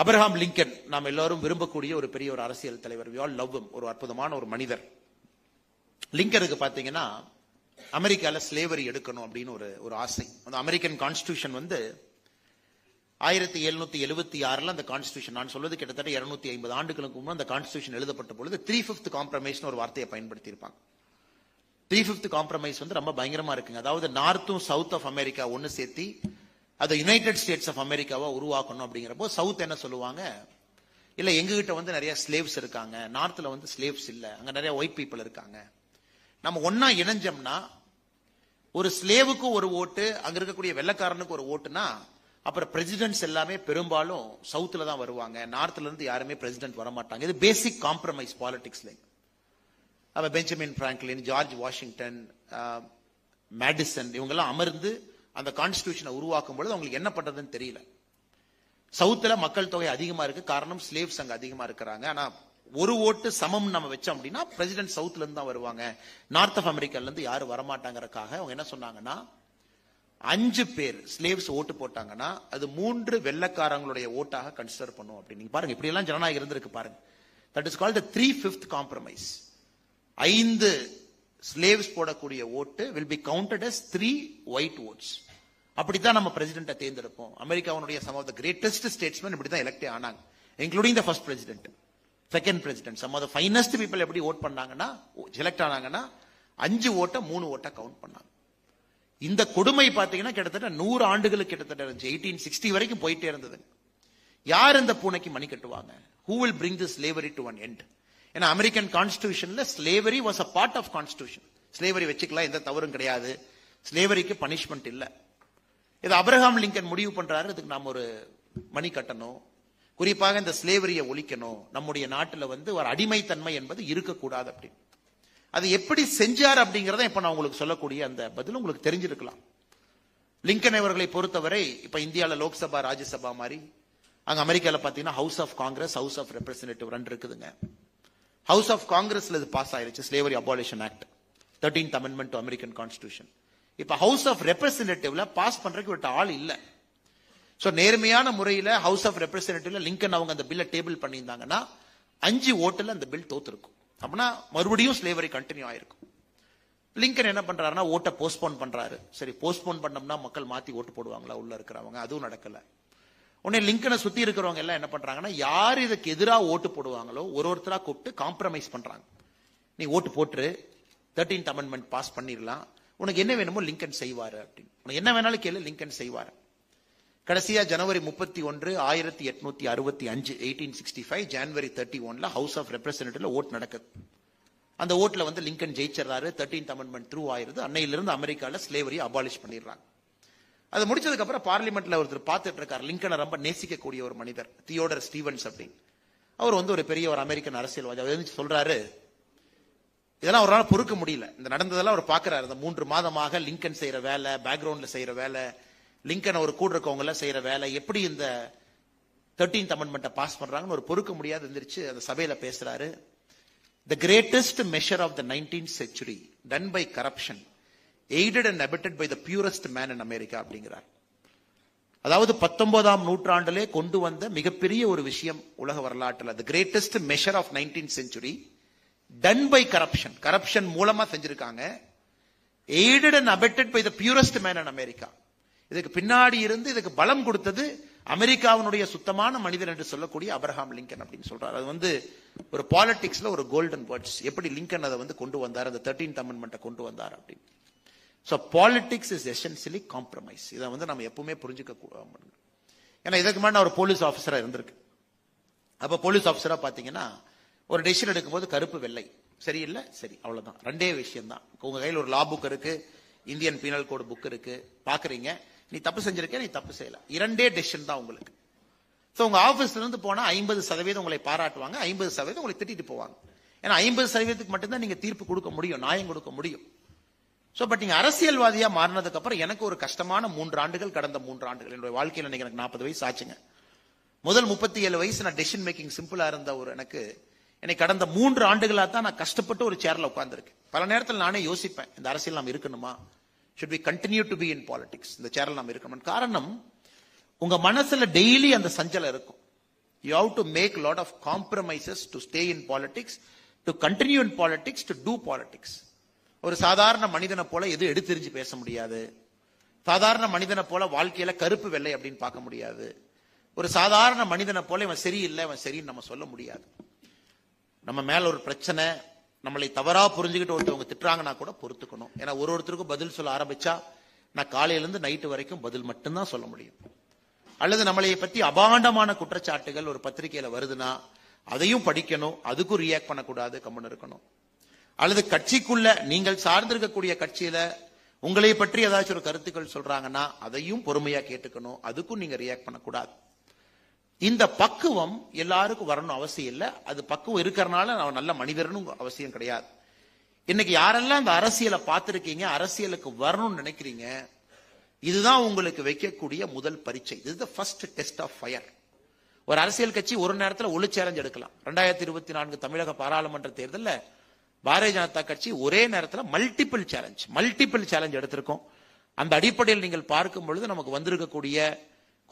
Abraham Lincoln நாம் எல்லாரும் விரும்பக்கூடிய ஒரு பெரிய ஒரு அரசியல் தலைவர். வி ஆல் லவ் ஒரு அற்புதமான ஒரு மனிதர். லிங்கனுக்கு பார்த்தீங்கன்னா அமெரிக்காவில் ஸ்லேவரி எடுக்கணும் அப்படின்னு ஒரு ஒரு ஆசை. அந்த அமெரிக்கன் கான்ஸ்டியூஷன் வந்து ஆயிரத்தி எழுநூத்தி எழுபத்தி ஆறுல அந்த கான்ஸ்டியூஷன் நான் சொல்வது கிட்டத்தட்ட இருநூத்தி ஐம்பது ஆண்டுகளுக்கு முன்பு அந்த கான்ஸ்டியூஷன் எழுதப்பட்ட பொழுது த்ரீ ஃபிஃப்த் காம்ப்ரமைஸ்னு ஒரு வார்த்தையை பயன்படுத்தி இருப்பாங்க த்ரீ ஃபிஃப்த் காம்ப்ரமைஸ் வந்து ரொம்ப பயங்கரமா இருக்குங்க. அதாவது நார்த்தும் சவுத் ஆஃப் அமெரிக்கா ஒன்னு சேர்த்தி அதை யுனைடெட் ஸ்டேட்ஸ் ஆஃப் அமெரிக்காவை உருவாக்கணும் அப்படிங்கிறப்போ சவுத் என்ன சொல்லுவாங்க? இல்ல எங்ககிட்ட வந்து நிறைய ஸ்லேவ்ஸ் இருக்காங்க. நார்த்ல வந்து ஸ்லேவ்ஸ் இல்ல. அங்க நிறைய ஒயிட் பீப்புள் இருக்காங்க. நம்ம ஒன்னா இணைஞ்சோம்னா ஒரு ஸ்லேவுக்கு ஒரு ஓட்டு அங்க இருக்கக்கூடிய வெள்ளக்காரனுக்கு ஒரு ஓட்டுனா அப்புறம் பிரசிடென்ட்ஸ் எல்லாமே பெரும்பாலும் சவுத்துல தான் வருவாங்க. நார்த்ல இருந்து யாருமே பிரசிடென்ட் வர மாட்டாங்க இது பேசிக் காம்ப்ரமைஸ் பாலிடிக்ஸ்ல அப்ப Benjamin Franklin George Washington Madison இவங்கெல்லாம் அமர்ந்து அந்த கான்ஸ்டியூஷனை உருவாக்கும் பொழுது அவங்களுக்கு என்ன பண்றதுன்னு தெரியல. சவுத்துல மக்கள் தொகை அதிகமா இருக்கு. காரணம் ஸ்லேவ்ஸ் அங்க அதிகமா இருக்கிறாங்க. ஆனா ஒரு ஓட்டு சமம் நம்ம வச்சோம் அப்படின்னா பிரசிடென்ட் சவுத்ல இருந்து தான் வருவாங்க. நார்த் ஆஃப் அமெரிக்கால இருந்து யாரும் வரமாட்டாங்கறக்காக அவங்க என்ன சொன்னாங்கன்னா அஞ்சு பேர் ஸ்லேவ்ஸ் ஓட்டு போட்டாங்கன்னா அது மூன்று வெள்ளக்காரங்களுடைய ஓட்டாக கன்சிடர் பண்ணும் அப்படின்னு. நீங்க பாருங்க இப்படி எல்லாம் ஜனநாயகம் இருந்திருக்கு பாருங்க. That is called three fifth compromise ஐந்து ஸ்லேவ்ஸ் போடக்கூடிய ஓட்டு will be counted as three white votes அப்படித்தான் நம்ம பிரசிடென்ட்டை தேர்ந்தெடுப்போம். அமெரிக்காவுடைய some of the greatest statesman இப்படி தான் எலெக்டே ஆனாங்க including the first president second president some of the finest people எப்படி ஓட் பண்ணாங்கன்னா செலக்ட் ஆனாங்கன்னா அஞ்சு ஓட்டை மூணு ஓட்டை கவுண்ட் பண்ணாங்க. இந்த கொடுமை பார்த்தீங்கன்னா கிட்டத்தட்ட நூறு ஆண்டுகளுக்கு கிட்டத்தட்ட இருந்துச்சு. எயிட்டீன் சிக்ஸ்டி வரைக்கும் போயிட்டே இருந்தது யார் இந்த பூனைக்கு மணி கட்டுவாங்க? Who will bring the slavery to one end ஏன்னா American கான்ஸ்டியூஷன்ல slavery was a part of constitution slavery வச்சுக்கலாம் எந்த தவறும் கிடையாது. ஸ்லேவரிக்கு பனிஷ்மெண்ட் இல்லை. இது அப்ரஹாம் லிங்கன் முடிவு பண்றாரு இதுக்கு நாம் ஒரு மணி கட்டணும். குறிப்பாக இந்த ஸ்லேவரியை ஒழிக்கணும். நம்முடைய நாட்டில் வந்து ஒரு அடிமைத்தன்மை என்பது இருக்கக்கூடாது அப்படின்னு. அது எப்படி செஞ்சார் அப்படிங்கிறத இப்ப நான் உங்களுக்கு சொல்லக்கூடிய அந்த பதில் உங்களுக்கு தெரிஞ்சிருக்கலாம். லிங்கன் அவர்களை பொறுத்தவரை இப்ப இந்தியாவில் லோக்சபா ராஜ்யசபா மாதிரி அங்க அமெரிக்காவில் பாத்தீங்கன்னா House of Congress House of representative ரெண்டு இருக்குதுங்க. ஹவுஸ் ஆஃப் காங்கிரஸ்ல இது பாஸ் ஆயிருச்சு slavery abolition act thirteenth amendment to American constitution இப்ப ஹவுஸ் ஆஃப் ரெப்ரசன்டேட்டிவ்ல பாஸ் பண்றதுக்கு ஒரு ஆள் இல்ல. சோ நேர்மையான முறையில ஹவுஸ் ஆஃப் ரெப்ரசன்டேட்டிவ்ல லிங்கன் அவங்க அந்த பில்ல டேபிள் பண்ணியிருந்தாங்கன்னா அஞ்சு ஓட்டுல அந்த பில் தோத்துருக்கும். அப்படின்னா மறுபடியும் ஸ்லேவரி கண்டினியூ ஆயிருக்கும். லிங்கன் என்ன பண்றாருன்னா ஓட்டை போஸ்ட்போன் பண்றாரு. சரி போஸ்ட்போன் பண்ணோம்னா மக்கள் மாத்தி ஓட்டு போடுவாங்களா உள்ள இருக்கிறவங்க? அதுவும் நடக்கல. உடனே லிங்கனை சுத்தி இருக்கிறவங்க எல்லாம் என்ன பண்றாங்கன்னா யார் இதுக்கு எதிராக ஓட்டு போடுவாங்களோ ஒரு ஒருத்தரா கூப்பிட்டு காம்ப்ரமைஸ் பண்றாங்க. நீ ஓட்டு போட்டு தேர்டீன்த் அமெண்ட்மெண்ட் பாஸ் பண்ணிடலாம் உனக்கு என்ன வேணுமோ லிங்கன் செய்வாரு அப்படின்னு. உனக்கு என்ன வேணாலும் கேளு லிங்கன் செய்வாரு. கடைசியா ஜனவரி முப்பத்தி ஒன்று ஆயிரத்தி எட்நூத்தி அறுபத்தி அஞ்சு எயிட்டீன் சிக்ஸ்டி ஃபைவ் ஜனவரி தேர்ட்டி ஒன்ல ஹவுஸ் ஆஃப் ரெப்ரசன்டேட்டிவ்ல ஓட் நடக்குது. அந்த ஓட்ல வந்து லிங்கன் ஜெயிச்சிடறாரு தேர்ட்டீன்த் அமெண்ட்மெண்ட் த்ரூ ஆயிருது. அன்னையிலிருந்து அமெரிக்காவில் ஸ்லேவரி அபாலிஷ் பண்ணிடுறாங்க அது முடிச்சதுக்கு அப்புறம் பார்லிமெண்ட்ல ஒருத்தர் பார்த்துட்டு இருக்கார். லிங்கனை ரொம்ப நேசிக்கக்கூடிய ஒரு மனிதர் தியோடர் ஸ்டீவன்ஸ் அப்படின்னு. அவர் வந்து ஒரு பெரிய ஒரு அமெரிக்கன் அரசியல்வாதி. அவர் எழுந்து சொல்றாரு இதெல்லாம் அவரால் பொறுக்க முடியல. இந்த நடந்ததெல்லாம் அவர் பார்க்கறாரு. இந்த மூன்று மாதமாக லிங்கன் செய்யற வேலை பேக்ரவுண்ட்ல செய்யற வேலை லிங்கன் ஒரு கூட இருக்கவங்க எல்லாம் செய்யற வேலை எப்படி இந்த தேர்ட்டீன்த் அமெண்ட்மெண்ட்டை பாஸ் பண்றாங்கன்னு ஒரு பொறுக்க முடியாது எந்திரிச்சு அந்த சபையில பேசுறாரு. The greatest measure of the nineteen century done by corruption aided and abetted by the purest man in America அப்படிங்கிறார். அதாவது பத்தொன்பதாம் நூற்றாண்டிலே கொண்டு வந்த மிகப்பெரிய ஒரு விஷயம் உலக வரலாற்றில் the greatest measure of nineteen century done by corruption corruption மூலமா செஞ்சிருக்காங்க. Aided and abetted by the purest man in America இதுக்கு பின்னாடி இருந்து இதுக்கு பலம் கொடுத்தது அமெரிக்காவினுடைய சுத்தமான மனிதர் என்று சொல்லக்கூடிய அப்ரஹாம் லிங்கன் அப்படின்னு சொல்றாரு. அது வந்து ஒரு பாலிடிக்ஸ்ல ஒரு கோல்டன் வேர்ட்ஸ் எப்படி லிங்கன் அதை வந்து கொண்டு வந்தார் அந்த தேர்டீன்த் அமெண்ட்மெண்ட்டை கொண்டு வந்தார் அப்படின்னு. So politics is essentially compromise இதை வந்து நம்ம எப்பவுமே புரிஞ்சுக்க ஏன்னா இதுக்கு முன்னாடி நான் ஒரு போலீஸ் ஆஃபீஸராக இருந்திருக்கு அப்போ போலீஸ் ஆஃபீஸராக பார்த்தீங்கன்னா ஒரு டெசிஷன் எடுக்கும்போது கருப்பு வெள்ளை. சரியில்லை? சரி அவ்வளோதான் ரெண்டே விஷயம்தான். உங்கள் கையில் ஒரு லா புக் இருக்கு இந்தியன் பீனல் கோடு புக் இருக்கு பார்க்குறீங்க நீ தப்பு செஞ்சிருக்க நீ தப்பு செய்யல. இரண்டே டெசிஷன் தான் உங்களுக்கு. ஸோ உங்கள் ஆஃபீஸ்லேருந்து போனால் ஐம்பது சதவீதம் உங்களை பாராட்டுவாங்க ஐம்பது சதவீதம் உங்களை திட்டிட்டு போவாங்க. ஏன்னா ஐம்பது சதவீதத்துக்கு மட்டும்தான் நீங்கள் தீர்ப்பு கொடுக்க முடியும் நியாயம் கொடுக்க முடியும். சோ பட் நீங்க அரசியல்வாதியா மாறினதுக்கு அப்புறம் எனக்கு ஒரு கஷ்டமான மூன்று ஆண்டுகள் கடந்த மூன்று ஆண்டுகள். என்னுடைய வாழ்க்கையில் இன்னைக்கு எனக்கு நாற்பது வயசு ஆச்சுங்க. முதல் முப்பத்தி ஏழு வயசு நான் டெசிஷன் மேக்கிங் சிம்பிளா இருந்த ஒரு எனக்கு என்னை கடந்த மூன்று ஆண்டுகளா தான் நான் கஷ்டப்பட்டு ஒரு சேர்ல உட்காந்துருக்கேன் பல நேரத்தில் நானே யோசிப்பேன் இந்த அரசியல் நாம் இருக்கணுமா? Should be continue to be in politics இந்த சேரல் நாம் இருக்கணும் காரணம் உங்க மனசுல டெய்லி அந்த சஞ்சலம் இருக்கும். You have to make lot of compromises to stay in politics to continue in politics to do politics ஒரு சாதாரண மனிதனை போல எதுவும் எடுத்தெறிஞ்சு பேச முடியாது. சாதாரண மனிதனை போல வாழ்க்கையில கருப்பு வெள்ளை அப்படின்னு பார்க்க முடியாது. ஒரு சாதாரண மனிதனை போல இவன் சரியில்லை இவன் சரின்னு நம்ம சொல்ல முடியாது. நம்ம மேல ஒரு பிரச்சனை நம்மளை தவறா புரிஞ்சுக்கிட்டு ஒருத்தவங்க திட்டுறாங்கன்னா கூட பொறுத்துக்கணும். ஏன்னா ஒரு ஒருத்தருக்கும் பதில் சொல்ல ஆரம்பிச்சா நான் காலையில இருந்து நைட்டு வரைக்கும் பதில் மட்டும்தான் சொல்ல முடியும். அல்லது நம்மளை பத்தி அபாண்டமான குற்றச்சாட்டுகள் ஒரு பத்திரிகையில வருதுன்னா அதையும் படிக்கணும் அதுக்கும் ரியாக்ட் பண்ணக்கூடாது கம்மன் இருக்கணும். அல்லது கட்சிக்குள்ள நீங்கள் சார்ந்திருக்கக்கூடிய கட்சியில உங்களை பற்றி ஏதாச்சும் ஒரு கருத்துக்கள் சொல்றாங்கன்னா அதையும் பொறுமையா கேட்டுக்கணும். அதுக்கும் நீங்க ரியாக்ட் பண்ணக்கூடாது. இந்த பக்குவம் எல்லாருக்கும் வரணும் அவசியம் இல்லை. அது பக்குவம் இருக்கிறனால நான் நல்ல மனிதர்னு அவசியம் கிடையாது. இன்னைக்கு யாரெல்லாம் இந்த அரசியலை பார்த்துருக்கீங்க அரசியலுக்கு வரணும்னு நினைக்கிறீங்க இதுதான் உங்களுக்கு வைக்கக்கூடிய முதல் பரீட்சை. இது ஃபர்ஸ்ட் டெஸ்ட் ஆஃப் ஃபயர் ஒரு அரசியல் கட்சி ஒரு நேரத்தில் ஒளி சேலஞ்ச் எடுக்கலாம். ரெண்டாயிரத்தி இருபத்தி நான்கு தமிழக பாராளுமன்ற தேர்தலில் பாரதிய ஜனதா கட்சி ஒரே நேரத்தில் மல்டிபிள் சேலஞ்ச் மல்டிபிள் சேலஞ்ச் எடுத்திருக்கோம். அந்த அடிப்படையில் நீங்கள் பார்க்கும் பொழுது நமக்கு வந்திருக்கக்கூடிய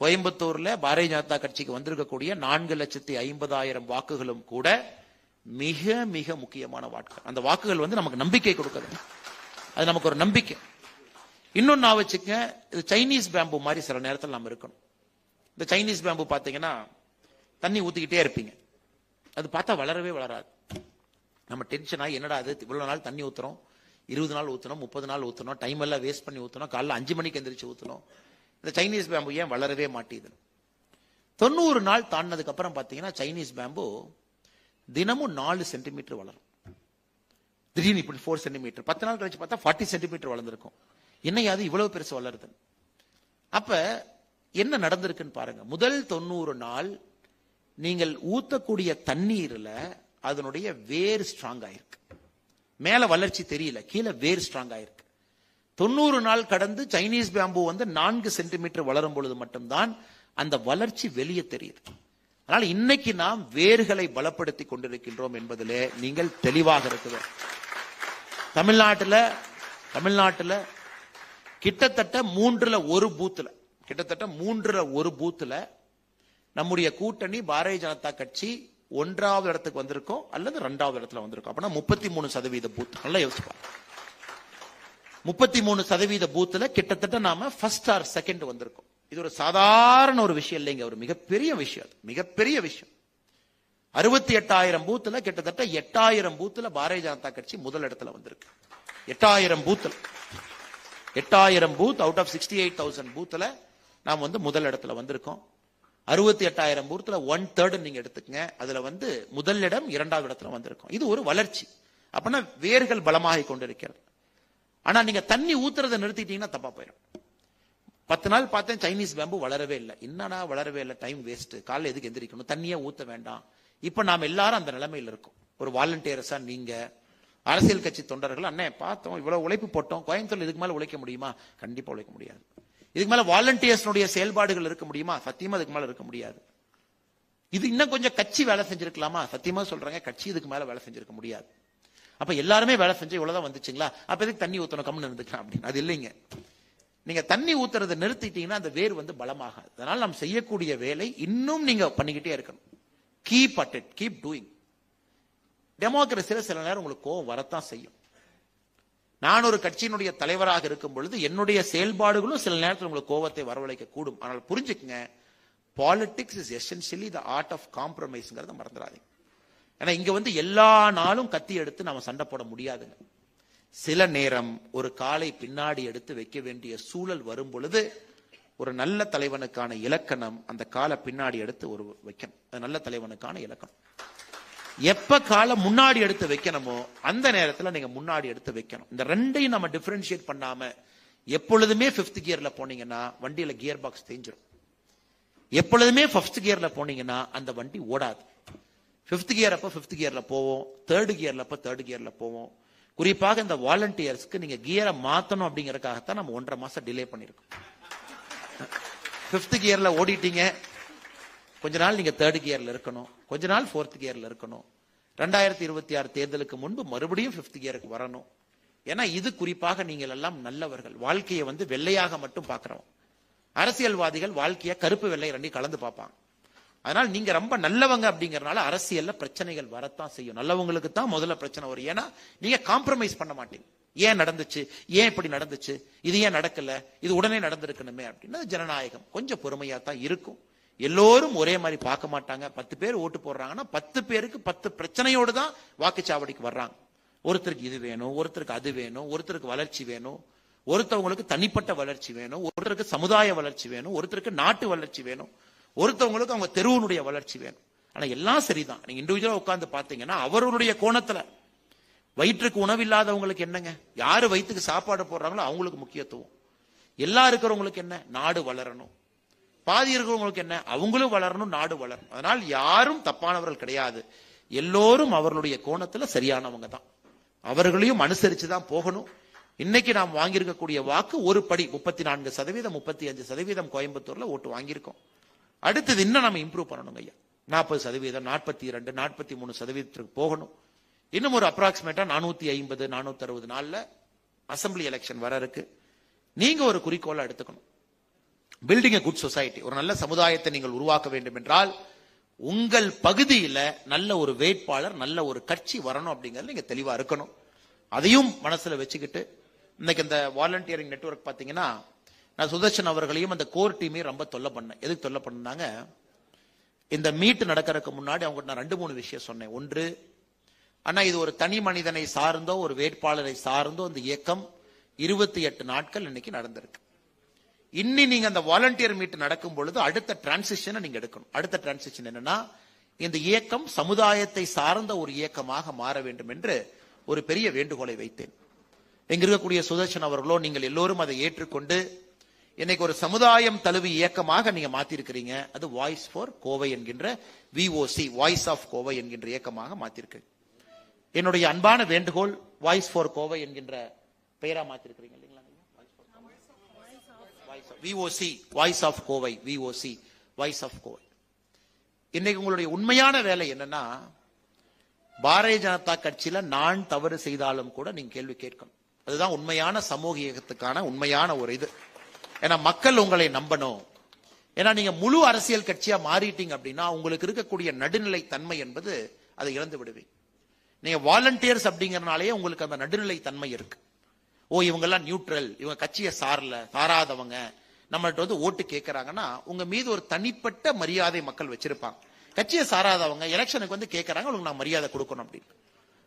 கோயம்புத்தூர்ல பாரதிய ஜனதா கட்சிக்கு வந்திருக்கக்கூடிய நான்கு லட்சத்தி ஐம்பதாயிரம் வாக்குகளும் கூட மிக மிக முக்கியமான வாக்குகள். அந்த வாக்குகள் வந்து நமக்கு நம்பிக்கை கொடுக்குது. அது நமக்கு ஒரு நம்பிக்கை. இன்னொன்னு நான் வச்சுக்க இது சைனீஸ் பேம்பு மாதிரி சில நேரத்தில் நம்ம இருக்கணும். இந்த சைனீஸ் பேம்பு பார்த்தீங்கன்னா தண்ணி ஊத்திக்கிட்டே இருப்பீங்க. அது பார்த்தா வளரவே வளராது. நம்ம டென்ஷன் ஆகி என்னடா அது? இவ்வளோ நாள் தண்ணி ஊற்றுறோம் இருபது நாள் ஊற்றணும் முப்பது நாள் ஊற்றணும் டைம் எல்லாம் வேஸ்ட் பண்ணி ஊற்றணும் காலைல அஞ்சு மணிக்கு எந்திரிச்சு ஊற்றணும் இந்த சைனீஸ் பேம்பு ஏன் வளரவே மாட்டேது தொண்ணூறு நாள் தாண்டினதுக்கு அப்புறம் பார்த்தீங்கன்னா சைனீஸ் பேம்பு தினமும் நாலு சென்டிமீட்டர் வளரும். திடீர்னு இப்படி ஃபோர் சென்டிமீட்டர் பத்து நாள் கழிச்சு பார்த்தா ஃபார்ட்டி சென்டிமீட்டர் வளர்ந்துருக்கும். என்னையாது இவ்வளவு பெருசு வளருது அப்ப என்ன நடந்திருக்குன்னு பாருங்க. முதல் தொண்ணூறு நாள் நீங்கள் ஊத்தக்கூடிய தண்ணீர்ல அதனுடைய வேர் ஸ்ட்ராங் ஆயிருக்கு. மேல வளர்ச்சி தெரியல கீழே வேர் ஸ்ட்ராங் ஆயிருக்கு. தொண்ணூறு நாள் கடந்து சைனீஸ் பேம்பு வந்து நான்கு சென்டிமீட்டர் வளரும் பொழுது மட்டும்தான் அந்த வளர்ச்சி வெளியே தெரியுது. அதனால இன்னைக்கு நாம் வேர்களை பலப்படுத்தி கொண்டிருக்கின்றோம் என்பதிலே நீங்கள் தெளிவாக இருக்குது தமிழ்நாட்டில் தமிழ்நாட்டில் கிட்டத்தட்ட மூன்றுல ஒரு பூத்துல கிட்டத்தட்ட மூன்றுல ஒரு பூத்துல நம்முடைய கூட்டணி பாரதிய ஜனதா கட்சி ஒன்றாவது இடத்துக்கு வந்திருக்கோம் அல்லது ரெண்டாவது இடத்துல வந்திருக்கோம். அப்படின்னா முப்பத்தி மூணு சதவீத பூத் நல்லா யோசிப்பாங்க முப்பத்தி மூணு சதவீத பூத்துல கிட்டத்தட்ட நாம ஃபர்ஸ்ட் ஆர் செகண்ட் வந்திருக்கோம். இது ஒரு சாதாரண ஒரு விஷயம் இல்லைங்க. ஒரு மிகப்பெரிய விஷயம் அது. மிகப்பெரிய விஷயம். அறுபத்தி எட்டாயிரம் பூத்துல கிட்டத்தட்ட எட்டாயிரம் பூத்துல பாரதிய ஜனதா கட்சி முதல் இடத்துல வந்திருக்கு. எட்டாயிரம் பூத்துல. எட்டாயிரம் booth out of sixty eight thousand பூத்துல நாம் வந்து முதல் இடத்துல வந்திருக்கோம். அறுபத்தி எட்டாயிரம் பூத்துல ஒன் தேர்டு நீங்க எடுத்துக்கங்க. அதுல வந்து முதல் இடம் இரண்டாவது இடத்துல வந்திருக்கும். இது ஒரு வளர்ச்சி. அப்படின்னா வேர்கள் பலமாகி கொண்டிருக்கிறது. ஆனா நீங்க தண்ணி ஊத்துறதை நிறுத்திட்டீங்கன்னா தப்பா போயிடும். பத்து நாள் பார்த்தேன் சைனீஸ் பேம்பு வளரவே இல்லை. என்னன்னா வளரவே இல்லை? டைம் வேஸ்ட் காலைல எதுக்கு எந்திரிக்கணும்? தண்ணியே ஊத்த வேண்டாம். இப்ப நாம் எல்லாரும் அந்த நிலைமையில இருக்கோம். ஒரு வாலண்டியர்ஸா நீங்க அரசியல் கட்சி தொண்டர்கள் அண்ணே பார்த்தோம் இவ்வளவு உழைப்பு போட்டோம். கோயம்புத்தூர்ல இதுக்கு மேல உழைக்க முடியுமா? கண்டிப்பா உழைக்க முடியாது. இதுக்கு மேல வாலண்டியர்ஸ்னுடைய செயல்பாடுகள் இருக்க முடியுமா? சத்தியமா அதுக்கு மேல இருக்க முடியாது. இது இன்னும் கொஞ்சம் கட்சி வேலை செஞ்சிருக்கலாமா? சத்தியமா சொல்றாங்க கட்சி இதுக்கு மேல வேலை செஞ்சிருக்க முடியாது. அப்ப எல்லாருமே வேலை செஞ்சு இவ்வளவுதான் வந்துச்சுங்களா? அப்ப எதுக்கு தண்ணி ஊத்தணும் கம்முன்னு இருந்துக்கலாம் அப்படின்னு. அது இல்லைங்க. நீங்க தண்ணி ஊத்துறதை நிறுத்திட்டீங்கன்னா அந்த வேர் வந்து பலமாகாது. அதனால நாம் செய்யக்கூடிய வேலை இன்னும் நீங்க பண்ணிக்கிட்டே இருக்கணும். Keep at it keep doing டெமோக்ரஸில சில நேரம் உங்களுக்கு கோவம் வரத்தான் செய்யும். நான் ஒரு கட்சியினுடைய தலைவராக இருக்கும் பொழுது என்னுடைய செயல்பாடுகளும் சில நேரத்தில் உங்களுக்கு கோவத்தை வரவழைக்க கூடும் ஆனால் புரிஞ்சுக்குங்க politics is essentially the art of காம்ப்ரமைஸ்ங்கிறத மறந்துடாதீங்க. ஏன்னா இங்க வந்து எல்லா நாளும் கத்தி எடுத்து நம்ம சண்டை போட முடியாதுங்க. சில நேரம் ஒரு காலை பின்னாடி எடுத்து வைக்க வேண்டிய சூழல் வரும் பொழுது ஒரு நல்ல தலைவனுக்கான இலக்கணம் அந்த காலை பின்னாடி எடுத்து ஒரு வைக்கணும். அது நல்ல தலைவனுக்கான இலக்கணம். எப்ப காலை முன்னாடி எடுத்து வைக்கணுமோ அந்த நேரத்துல நீங்க முன்னாடி எடுத்து வைக்கணும். இந்த ரெண்டையும் நம்ம டிஃபரன்ஷியேட் பண்ணாம எப்பொழுதுமே பிப்த் கியர்ல போனீங்கன்னா வண்டியில கியர் பாக்ஸ் தேஞ்சிரும். எப்பொழுதுமே ஃபர்ஸ்ட் கியர்ல போனீங்கன்னா அந்த வண்டி ஓடாது. ஃபிஃப்த் கியர் அப்ப ஃபிஃப்த் கியர்ல போவோம். தேர்டு கியர்ல அப்ப தேர்டு கியர்ல போவோம். குறிப்பாக இந்த வாலண்டியர்ஸ்க்கு நீங்க கியரை மாத்தணும் அப்படிங்கறக்காகத்தான் நம்ம ஒன்றரை மாசம் டிலே பண்ணிருக்கோம். ஃபிஃப்த் கியர்ல ஓடிட்டீங்க. கொஞ்ச நாள் நீங்க தேர்ட் கியர்ல இருக்கணும். கொஞ்ச நாள் ஃபோர்த் கியர்ல இருக்கணும். ரெண்டாயிரத்தி இருபத்தி ஆறு தேர்தலுக்கு முன்பு மறுபடியும் ஃபிஃப்த் கியருக்கு வரணும். ஏன்னா இது குறிப்பாக நீங்கள் எல்லாம் நல்லவர்கள். வாழ்க்கையை வந்து வெள்ளையாக மட்டும் பார்க்கிறோம். அரசியல்வாதிகள் வாழ்க்கையை கருப்பு வெள்ளை ரெண்டையும் கலந்து பார்ப்பாங்க. அதனால் நீங்க ரொம்ப நல்லவங்க அப்படிங்கறனால அரசியல்ல பிரச்சனைகள் வரத்தான் செய்யும். நல்லவங்களுக்கு தான் முதல்ல பிரச்சனை வரும். ஏன்னா நீங்க காம்ப்ரமைஸ் பண்ண மாட்டீங்க. ஏன் நடந்துச்சு? ஏன் இப்படி நடந்துச்சு? இது ஏன் நடக்கல? இது உடனே நடந்திருக்கணுமே அப்படின்னா. ஜனநாயகம். கொஞ்சம் பொறுமையா தான் இருக்கும். எல்லோரும் ஒரே மாதிரி பார்க்க மாட்டாங்க. பத்து பேர் ஓட்டு போடுறாங்கன்னா பத்து பேருக்கு பத்து பிரச்சனையோடு தான் வாக்குச்சாவடிக்கு வர்றாங்க. ஒருத்தருக்கு இது வேணும் ஒருத்தருக்கு அது வேணும் ஒருத்தருக்கு வளர்ச்சி வேணும் ஒருத்தவங்களுக்கு தனிப்பட்ட வளர்ச்சி வேணும் ஒருத்தருக்கு சமுதாய வளர்ச்சி வேணும் ஒருத்தருக்கு நாட்டு வளர்ச்சி வேணும் ஒருத்தவங்களுக்கு அவங்க தெருவனுடைய வளர்ச்சி வேணும். ஆனா எல்லாம் சரிதான். நீங்க இண்டிவிஜுவலா உட்கார்ந்து பாத்தீங்கன்னா அவர்களுடைய கோணத்துல வயிற்றுக்கு உணவு இல்லாதவங்களுக்கு என்னங்க? யாரு வயிற்றுக்கு சாப்பாடு போடுறாங்களோ அவங்களுக்கு முக்கியத்துவம். எல்லா இருக்கிறவங்களுக்கு என்ன? நாடு வளரணும். பாதி இருக்கிறவங்களுக்கு என்ன? அவங்களும் வளரணும் நாடு வளரணும். அதனால் யாரும் தப்பானவர்கள் கிடையாது. எல்லோரும் அவர்களுடைய கோணத்துல சரியானவங்க தான். அவர்களையும் அனுசரிச்சு தான் போகணும். இன்னைக்கு நாம் வாங்கியிருக்கக்கூடிய வாக்கு ஒரு படி முப்பத்தி நான்கு சதவீதம் முப்பத்தி அஞ்சு சதவீதம் கோயம்புத்தூர்ல ஓட்டு வாங்கியிருக்கோம். அடுத்தது இன்னும் நம்ம இம்ப்ரூவ் பண்ணணும் ஐயா. நாற்பது சதவீதம் நாற்பத்தி இரண்டு நாற்பத்தி மூணு சதவீதத்துக்கு போகணும். இன்னும் ஒரு அப்ராக்சிமேட்டா நானூத்தி ஐம்பது நானூத்தி அறுபது நாள்ல அசம்பிளி எலெக்ஷன் வர இருக்கு. நீங்க ஒரு குறிக்கோளை எடுத்துக்கணும். பில்டிங் எ குட் சொசைட்டி ஒரு நல்ல சமுதாயத்தை நீங்கள் உருவாக்க வேண்டும் என்றால் உங்கள் பகுதியில் நல்ல ஒரு வேட்பாளர் நல்ல ஒரு கட்சி வரணும் அப்படிங்கிறது நீங்கள் தெளிவாக இருக்கணும். அதையும் மனசில் வச்சுக்கிட்டு இன்னைக்கு இந்த வாலண்டியரிங் நெட்வொர்க் பார்த்தீங்கன்னா நான் சுதர்ஷன் அவர்களையும் அந்த கோர் டீமையும் ரொம்ப தொல்லை பண்ணேன். எதுக்கு தொல்லை பண்ணாங்க இந்த மீட் நடக்கிறதுக்கு முன்னாடி அவங்க நான் ரெண்டு மூணு விஷயம் சொன்னேன். ஒன்று ஆனால் இது ஒரு தனி மனிதனை சார்ந்தோ ஒரு வேட்பாளரை சார்ந்தோ இந்த இயக்கம் இருபத்தி எட்டு நாட்கள் இன்னைக்கு நடந்திருக்கு. இன்னி நீங்க அந்த வாலண்டியர் மீட் நடக்கும் பொழுது அடுத்த டிரான்சிஷனை நீங்க எடுக்கணும். அடுத்த டிரான்சிஷன் என்னன்னா இந்த இயக்கம் சமுதாயத்தை சார்ந்த ஒரு இயக்கமாக மாற வேண்டும் என்று ஒரு பெரிய வேண்டுகோளை வைத்தேன். இங்க இருக்கக்கூடிய சுதர்ஷன் அவர்களோ நீங்கள் எல்லோரும் அதை ஏற்றுக்கொண்டு இன்னைக்கு ஒரு சமுதாயம் தழுவி இயக்கமாக நீங்க மாத்திருக்கிறீங்க. அது வாய்ஸ் ஃபார் கோவை என்கின்ற விஓசி வாய்ஸ் ஆஃப் கோவை என்கின்ற இயக்கமாக மாத்திருக்கு. என்னுடைய அன்பான வேண்டுகோள் வாய்ஸ் ஃபார் கோவை என்கின்ற பெயரா மாத்திருக்கிறீங்க இல்லைங்களா? VOC voice of Kovai VOC voice of Kovai இன்னைக்கு உங்களுடைய உண்மையான வேலை என்னன்னா பாரதிய ஜனதா கட்சியில நான் தவறு செய்தாலும் கூட நீங்க கேள்வி கேட்கணும். அதுதான் உண்மையான சமூக இயக்கத்துக்கான உண்மையான ஒரு இது. ஏன்னா மக்கள் உங்களை நம்பணும். ஏன்னா நீங்க முழு அரசியல் கட்சியா மாறிட்டீங்க அப்படின்னா உங்களுக்கு இருக்கக்கூடிய நடுநிலை தன்மை என்பது அதை இழந்து விடுவீங்க. நீங்க வாலண்டியர்ஸ் அப்படிங்கறனாலேயே உங்களுக்கு அந்த நடுநிலை தன்மை இருக்கு. ஓ இவங்கெல்லாம் நியூட்ரல் இவங்க கட்சியை சாரல சாராதவங்க. நம்மள்ட்ட வந்து ஓட்டு கேட்கறாங்கன்னா உங்க மீது ஒரு தனிப்பட்ட மரியாதை மக்கள் வச்சிருப்பாங்க. கட்சியை சாராதவங்க எலெக்ஷனுக்கு வந்து கேட்கறாங்க உங்களுக்கு நான் மரியாதை கொடுக்கணும் அப்படின்னு.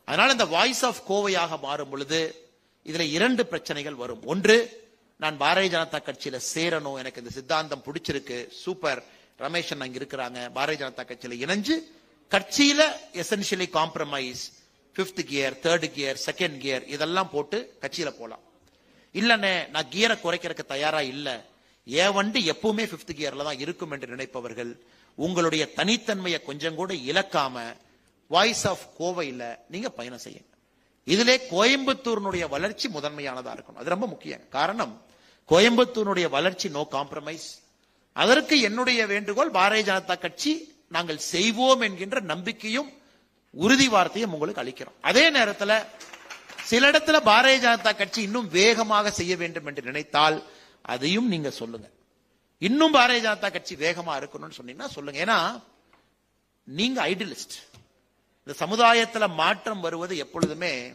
அதனால இந்த வாய்ஸ் ஆஃப் கோவையாக மாறும் பொழுது இதுல இரண்டு பிரச்சனைகள் வரும். ஒன்று நான் பாரதிய ஜனதா கட்சியில சேரணும் எனக்கு இந்த சித்தாந்தம் பிடிச்சிருக்கு சூப்பர் ரமேஷன் அங்க இருக்கிறாங்க பாரதிய ஜனதா கட்சியில இணைஞ்சு கட்சியில essentially compromise fifth gear third gear second gear இதெல்லாம் போட்டு கட்சியில போலாம். இல்லைன்னு நான் கியரை குறைக்கிறதுக்கு தயாரா இல்லை என் வண்டி எப்பவுமே பிப்த் கியர்ல தான் இருக்கும் என்று நினைப்பவர்கள் உங்களுடைய தனித்தன்மையை கொஞ்சம் கூட இழக்காம வாய்ஸ் ஆஃப் கோவையில நீங்க பயணம் செய்யுங்க. இதிலே கோயம்புத்தூரினுடைய வளர்ச்சி முதன்மையானதா இருக்கணும். அது ரொம்ப முக்கியம். காரணம் கோயம்புத்தூருடைய வளர்ச்சி நோ காம்ப்ரமைஸ் அதற்கு என்னுடைய வேண்டுகோள் பாரதிய ஜனதா கட்சி நாங்கள் செய்வோம் என்கின்ற நம்பிக்கையும் உறுதி வார்த்தையும் உங்களுக்கு அளிக்கிறோம். அதே நேரத்தில் சில இடத்துல பாரதிய ஜனதா கட்சி இன்னும் வேகமாக செய்ய வேண்டும் என்று நினைத்தால் அதையும் நீங்க சொல்லுங்க. இன்னும் பாரதிய ஜனதா கட்சி வேகமா இருக்கணும்னு சொன்னீங்கன்னா சொல்லுங்க. ஏன்னா நீங்க ஐடியலிஸ்ட். இந்த சமுதாயத்துல மாற்றம் வருவது எப்பொழுதுமே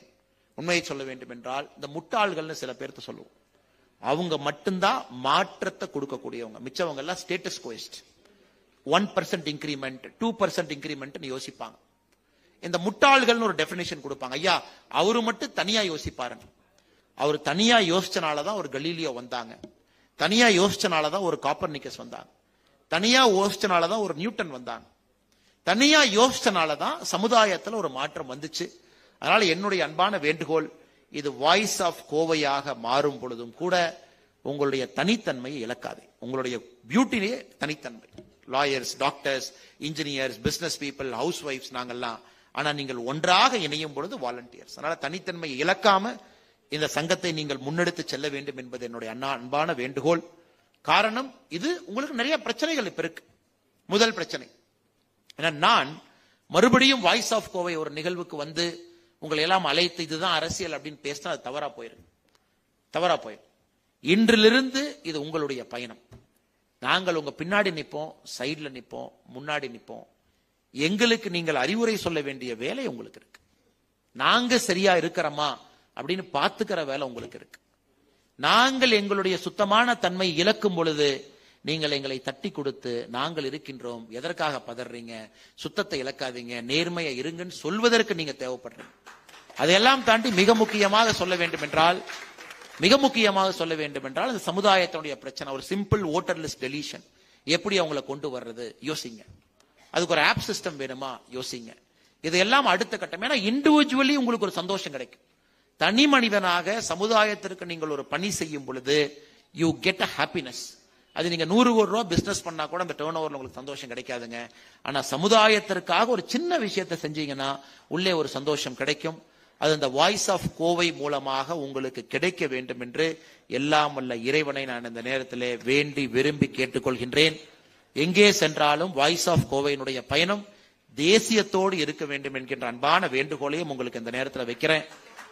உண்மையை சொல்ல வேண்டும் என்றால் இந்த முட்டாள்கள்னு சில பேர்த்த சொல்லுவோம். அவங்க மட்டும்தான் மாற்றத்தை கொடுக்கக்கூடியவங்க. மிச்சவங்க எல்லாம் status quoist one percent increment two percent increment யோசிப்பாங்க. இந்த முட்டாள்கள்னு ஒரு டெபினேஷன் கொடுப்பாங்க. ஐயா அவரு மட்டும் தனியா யோசிப்பாருங்க அவர் தனியா யோசிச்சனாலதான் ஒரு கலீலியோ வந்தாங்க. தனியா யோசிச்சனாலதான் ஒரு காப்பர் நிக்கஸ் வந்தாங்க தனியா யோசிச்சனாலதான் ஒரு நியூட்டன் வந்தாங்க தனியா யோசிச்சனாலதான் சமுதாயத்துல ஒரு மாற்றம் வந்துச்சு. அதனால என்னுடைய அன்பான வேண்டுகோள் இது வாய்ஸ் ஆஃப் கோவையாக மாறும் பொழுதும் கூட உங்களுடைய தனித்தன்மையை இழக்காது. உங்களுடைய பியூட்டிலேயே தனித்தன்மை. Lawyers doctors engineers business people house ஒய்ஃப்ஸ் நாங்கள்லாம். ஆனா நீங்கள் ஒன்றாக இணையும் பொழுது வாலண்டியர்ஸ் அதனால தனித்தன்மையை இழக்காம இந்த சங்கத்தை நீங்கள் முன்னெடுத்து செல்ல வேண்டும் என்பது என்னுடைய அண்ணா அன்பான வேண்டுகோள். காரணம் இது உங்களுக்கு நிறைய பிரச்சனைகள் இப்ப இருக்கு. முதல் பிரச்சனை. ஏன்னா நான் மறுபடியும் வாய்ஸ் ஆஃப் கோவை ஒரு நிகழ்வுக்கு வந்து உங்களை எல்லாம் அழைத்து இதுதான் அரசியல் அப்படின்னு பேசினா அது தவறா போயிருக்கு தவறா போயிடும் இன்றிலிருந்து இது உங்களுடைய பயணம். நாங்கள் உங்க பின்னாடி நிற்போம் சைடில் நிற்போம் முன்னாடி நிற்போம். எங்களுக்கு நீங்கள் அறிவுரை சொல்ல வேண்டிய வேலை உங்களுக்கு இருக்கு. நாங்க சரியா இருக்கிறோமா? அப்படின்னு பார்த்துக்கிற வேலை உங்களுக்கு இருக்கு. நாங்கள் எங்களுடைய சுத்தமான தன்மை இழக்கும் பொழுது நீங்கள் எங்களை தட்டி கொடுத்து நாங்கள் இருக்கின்றோம் எதற்காக பதறீங்க சுத்தத்தை இழக்காதீங்க நேர்மையை இருங்கன்னு சொல்வதற்கு நீங்க தேவைப்படுறீங்க. அதையெல்லாம் தாண்டி மிக முக்கியமாக சொல்ல வேண்டும் என்றால் மிக முக்கியமாக சொல்ல வேண்டும் என்றால் அந்த சமுதாயத்தினுடைய பிரச்சனை ஒரு சிம்பிள் ஓட்டர் லிஸ்ட் டெலிஷன் எப்படி அவங்கள கொண்டு வர்றது? யோசிங்க. அதுக்கு ஒரு ஆப் சிஸ்டம் வேணுமா? யோசிங்க. இதெல்லாம் அடுத்த கட்டம். ஏன்னா இண்டிவிஜுவலி உங்களுக்கு ஒரு சந்தோஷம் கிடைக்கும். தனி மனிதனாக சமுதாயத்திற்கு நீங்கள் ஒரு பணி செய்யும் பொழுது யூ கெட் அ ஹாப்பினஸ் அது நீங்க நூறு கோடி ரூபா பிசினஸ் பண்ணா கூட அந்த டேர்ன் ஓவர்ல உங்களுக்கு சந்தோஷம் கிடைக்காதுங்க. ஆனா சமுதாயத்திற்காக ஒரு சின்ன விஷயத்தை செஞ்சீங்கன்னா உள்ளே ஒரு சந்தோஷம் கிடைக்கும். அது இந்த வாய்ஸ் ஆஃப் கோவை மூலமாக உங்களுக்கு கிடைக்க வேண்டும் என்று எல்லாம் வல்ல இறைவனை நான் இந்த நேரத்திலே வேண்டி விரும்பி கேட்டுக்கொள்கின்றேன். எங்கே சென்றாலும் வாய்ஸ் ஆஃப் கோவையினுடைய பயணம் தேசியத்தோடு இருக்க வேண்டும் என்கின்ற அன்பான வேண்டுகோளையும் உங்களுக்கு இந்த நேரத்தில் வைக்கிறேன்.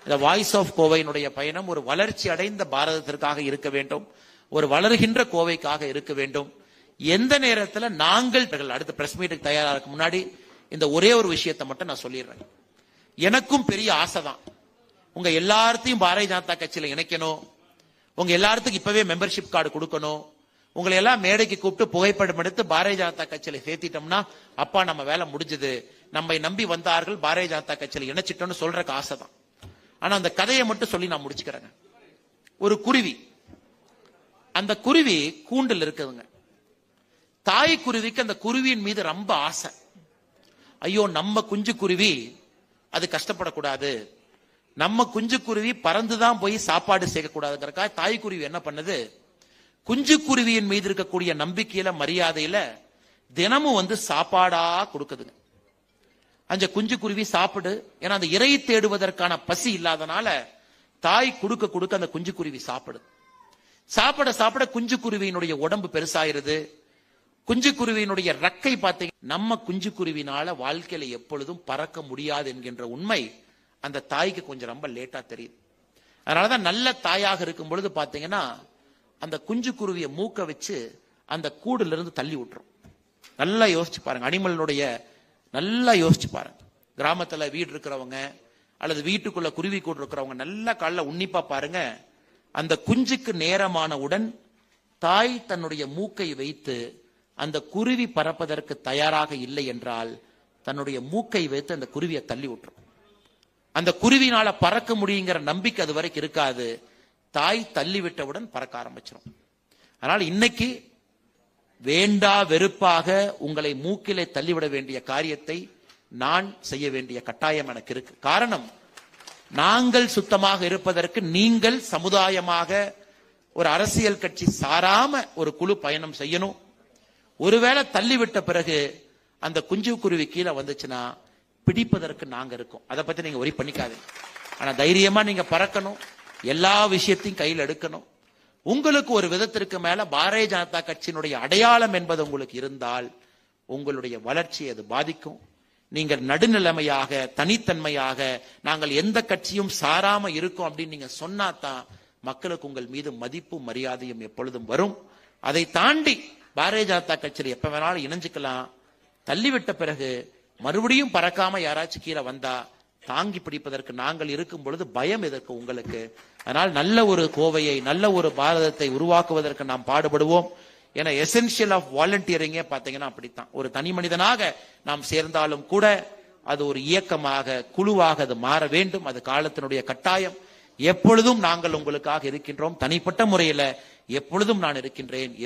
இந்த வாய்ஸ் ஆஃப் கோவையினுடைய பயணம் ஒரு வளர்ச்சி அடைந்த பாரதத்திற்காக இருக்க வேண்டும். ஒரு வளர்கின்ற கோவைக்காக இருக்க வேண்டும். எந்த நேரத்தில் நாங்கள் அடுத்த பிரஸ் மீட்டுக்கு தயாராக முன்னாடி இந்த ஒரே ஒரு விஷயத்தை மட்டும் நான் சொல்லிடுறேன். எனக்கும் பெரிய ஆசை தான் உங்க எல்லார்த்தையும் பாரதிய ஜனதா கட்சியில இணைக்கணும். உங்க எல்லாத்துக்கும் இப்பவே மெம்பர்ஷிப் கார்டு கொடுக்கணும். உங்களை எல்லாம் மேடைக்கு கூப்பிட்டு புகைப்படம் எடுத்து பாரதிய ஜனதா கட்சியில சேர்த்திட்டோம்னா அப்பா நம்ம வேலை முடிஞ்சது. நம்மை நம்பி வந்தார்கள் பாரதிய ஜனதா கட்சியில இணைச்சிட்டோம்னு சொல்றக்கு ஆசை தான் ஆனா அந்த கதையை மட்டும் சொல்லி நான் முடிச்சுக்கிறேங்க. ஒரு குருவி. அந்த குருவி கூண்டில் இருக்குதுங்க தாய் குருவிக்கு அந்த குருவியின் மீது ரொம்ப ஆசை. ஐயோ நம்ம குஞ்சு குருவி அது கஷ்டப்படக்கூடாது. நம்ம குஞ்சு குருவி பறந்துதான் போய் சாப்பாடு சேர்க்கக்கூடாதுங்கிறக்காக தாய் குருவி என்ன பண்ணுது? குஞ்சு குருவியின் மீது இருக்கக்கூடிய நம்பிக்கையில மரியாதையில தினமும் வந்து சாப்பாடா கொடுக்குதுங்க. அந்த குஞ்சு குருவி சாப்பிடு. ஏன்னா அந்த இறை தேடுவதற்கான பசி இல்லாதனால தாய் கொடுக்க கொடுக்க அந்த குஞ்சு குருவி சாப்பிடுது. சாப்பிட சாப்பிட குஞ்சு குருவியினுடைய உடம்பு பெருசாயிருது. குஞ்சு குருவியினுடைய ரக்கை பார்த்தீங்க நம்ம குஞ்சு குருவினால வாழ்க்கையில எப்பொழுதும் பறக்க முடியாது என்கின்ற உண்மை அந்த தாய்க்கு கொஞ்சம் ரொம்ப லேட்டா தெரியுது. அதனாலதான் நல்ல தாயாக இருக்கும் பொழுது பாத்தீங்கன்னா அந்த குஞ்சு குருவியை மூக்க வச்சு அந்த கூடுல இருந்து தள்ளி விட்டுரும். நல்லா யோசிச்சு பாருங்க அனிமலினுடைய நல்லா யோசிச்சு பாருங்க. கிராமத்துல வீடு இருக்கிறவங்க அல்லது வீட்டுக்குள்ள குருவி கூடு இருக்கிறவங்க நல்லா காலைல உன்னிப்பா பாருங்க. அந்த குஞ்சுக்கு நேரமானவுடன் தாய் தன்னுடைய மூக்கை வைத்து அந்த குருவி பறப்பதற்கு தயாராக இல்லை என்றால் தன்னுடைய மூக்கை வைத்து அந்த குருவியை தள்ளி விட்டுரும். அந்த குருவினால பறக்க முடியுங்கிற நம்பிக்கை அது வரைக்கும் இருக்காது. தாய் தள்ளி விட்டவுடன் பறக்க ஆரம்பிச்சிடும் அதனால இன்னைக்கு வேண்டா வெறுப்பாக உங்களை மூக்கிலே தள்ளிவிட வேண்டிய காரியத்தை நான் செய்ய வேண்டிய கட்டாயம் எனக்கு இருக்கு. காரணம் நாங்கள் சுத்தமாக இருப்பதற்கு நீங்கள் சமுதாயமாக ஒரு அரசியல் கட்சி சாராம ஒரு குழு பயணம் செய்யணும். ஒருவேளை தள்ளிவிட்ட பிறகு அந்த குஞ்சு குருவி கீழே வந்துச்சுன்னா பிடிப்பதற்கு நாங்க இருக்கோம். அதை பத்தி நீங்க ஒரி பண்ணிக்காதீங்க. ஆனா தைரியமா நீங்க பறக்கணும். எல்லா விஷயத்தையும் கையில் எடுக்கணும். உங்களுக்கு ஒரு விதத்திற்கு மேல பாரதிய ஜனதா கட்சியினுடைய அடையாளம் என்பது உங்களுக்கு இருந்தால் உங்களுடைய வளர்ச்சியை அது பாதிக்கும். நீங்கள் நடுநிலைமையாக தனித்தன்மையாக நாங்கள் எந்த கட்சியும் சாராம இருக்கோம் அப்படின்னு நீங்க சொன்னாதான் மக்களுக்கு உங்கள் மீது மதிப்பும் மரியாதையும் எப்பொழுதும் வரும். அதை தாண்டி பாரதிய ஜனதா கட்சியில் எப்ப வேணாலும் இணைஞ்சுக்கலாம். தள்ளிவிட்ட பிறகு மறுபடியும் பறக்காம யாராச்சும் கீழே வந்தா தாங்கி பிடிப்பதற்கு நாங்கள் இருக்கும் பொழுது பயம் எதற்கு உங்களுக்கு? அதனால் நல்ல ஒரு கோவையை நல்ல ஒரு பாரதத்தை உருவாக்குவதற்கு நாம் பாடுபடுவோம். ஏன்னா எசென்சியல் ஆஃப் வாலண்டியரிங்கே பாத்தீங்கன்னா அப்படித்தான். ஒரு தனி மனிதனாக நாம் சேர்ந்தாலும் கூட அது ஒரு இயக்கமாக குழுவாக அது மாற வேண்டும். அது காலத்தினுடைய கட்டாயம். எப்பொழுதும் நாங்கள் உங்களுக்காக இருக்கின்றோம். தனிப்பட்ட முறையில எப்பொழுதும் நான் இருக்கின்றேன்.